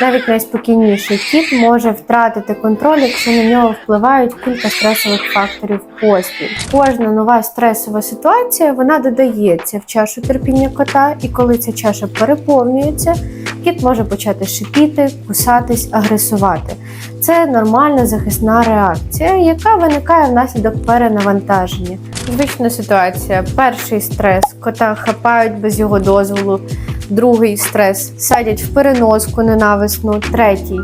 Навіть найспокійніший кіт може втратити контроль, якщо на нього впливають кілька стресових факторів поспіль. Кожна нова стресова ситуація вона додається в чашу терпіння кота, і коли ця чаша переповнюється, кіт може почати шипіти, кусатись, агресувати. Це нормальна захисна реакція, яка виникає внаслідок перенавантаження. Звична ситуація: перший стрес кота хапають без його дозволу. Другий стрес садять в переноску ненависну. Третій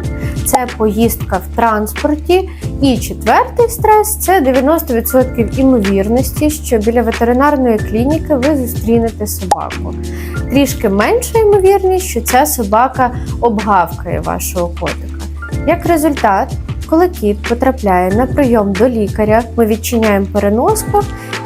це поїздка в транспорті. І четвертий стрес це 90% імовірності, що біля ветеринарної клініки ви зустрінете собаку. Трішки менша ймовірність, що ця собака обгавкає вашого котика. Як результат, коли кіт потрапляє на прийом до лікаря, ми відчиняємо переноску,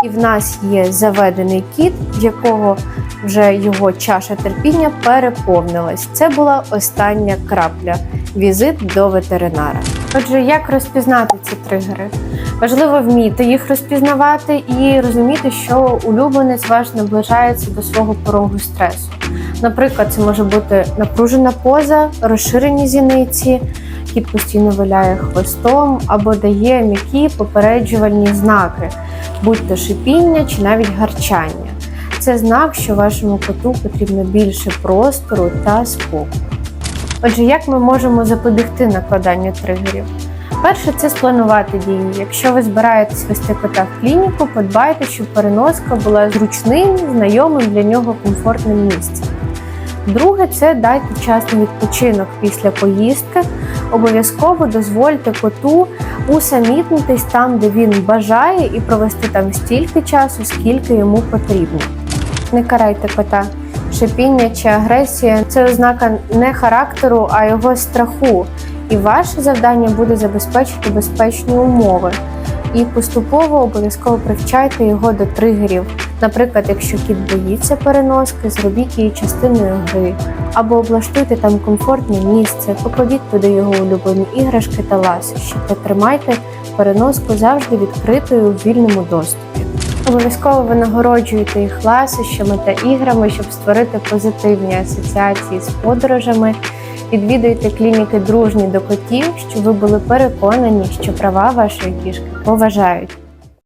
і в нас є заведений кіт, в якого вже його чаша терпіння переповнилась. Це була остання крапля візит до ветеринара. Отже, як розпізнати ці тригери? Важливо вміти їх розпізнавати і розуміти, що улюбленець ваш наближається до свого порогу стресу. Наприклад, це може бути напружена поза, розширені зіниці, кіт постійно виляє хвостом або дає м'які попереджувальні знаки, будь то шипіння чи навіть гарчання. Це знак, що вашому коту потрібно більше простору та спокою. Отже, як ми можемо запобігти накладанню тригерів? Перше, це спланувати дії. Якщо ви збираєтесь вести кота в клініку, подбайте, щоб переноска була зручним, знайомим для нього комфортним місцем. Друге, це дайте час на відпочинок після поїздки. Обов'язково дозвольте коту усамітнитись там, де він бажає, і провести там стільки часу, скільки йому потрібно. Не карайте кота. Шипіння чи агресія це ознака не характеру, а його страху. І ваше завдання буде забезпечити безпечні умови. І поступово обов'язково привчайте його до тригерів. Наприклад, якщо кіт боїться переноски, зробіть її частиною гри, або облаштуйте там комфортне місце, покладіть туди його улюблені іграшки та ласощі, та тримайте переноску завжди відкритою у вільному доступі. Обов'язково ви нагороджуєте їх ласощами та іграми, щоб створити позитивні асоціації з подорожами. Відвідуйте клініки дружні до котів, щоб ви були переконані, що права вашої кішки поважають.